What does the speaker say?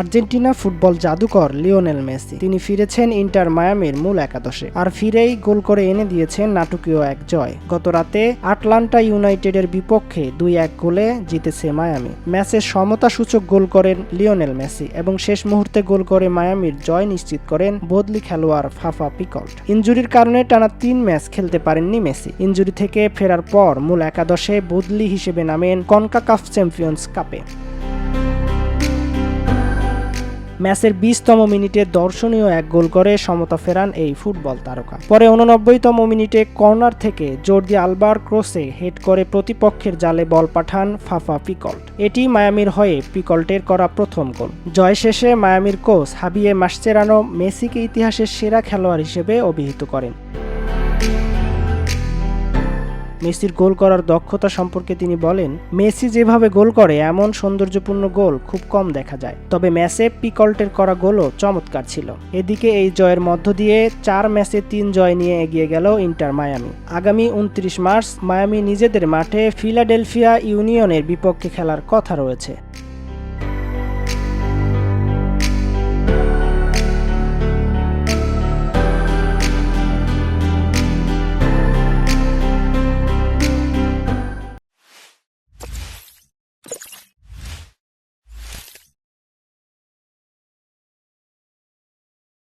Argentina football জাদুকর Lionel Messi. তিনি ফিরেছেন ইন্টার মায়ামির মূল একাদশে, আর ফিরেই গোল করে এনে দিয়েছেন নাটকীয় এক জয়। গত রাতে আটলান্টা ইউনাইটেডের বিপক্ষে দুই এক গোলে জিতেছে মায়ামি। ম্যাচে সমতা সূচক গোল করেন লিওনেল মেসি এবং শেষ মুহূর্তে গোল করে মায়ামির জয় নিশ্চিত করেন বদলি খেলোয়াড় ফাফা পিকল্ট। ইনজুরির কারণে টানা তিন ম্যাচ খেলতে পারেননি মেসি। ইনজুরি থেকে ফেরার পর মূল একাদশে বদলি হিসেবে নামেন কনকাকাফ চ্যাম্পিয়ন্স কাপে। ম্যাচের বিশতম মিনিটে দর্শনীয় এক গোল করে সমতা ফেরান এই ফুটবল তারকা। পরে উননব্বইতম মিনিটে কর্নার থেকে জর্দি আলবার ক্রসে হেড করে প্রতিপক্ষের জালে বল পাঠান ফাফা পিকল্ট। এটি মায়ামির হয়ে পিকল্টের করা প্রথম গোল। জয় শেষে মায়ামির কোচ হাবিয়ে মাসচেরানো মেসিকে ইতিহাসের সেরা খেলোয়াড় হিসেবে অভিহিত করেন। মেসির গোল করার দক্ষতা সম্পর্কে তিনি বলেন, মেসি যেভাবে গোল করে, এমন সৌন্দর্যপূর্ণ গোল খুব কম দেখা যায়। তবে ম্যাচে পিকল্টের করা গোলও চমৎকার ছিল। এদিকে এই জয়ের মধ্য দিয়ে চার ম্যাচে তিন জয় নিয়ে এগিয়ে গেল ইন্টার মায়ামি। আগামী উনত্রিশ মার্চ, মায়ামি নিজেদের মাঠে ফিলাডেলফিয়া ইউনিয়নের বিপক্ষে খেলার কথা রয়েছে।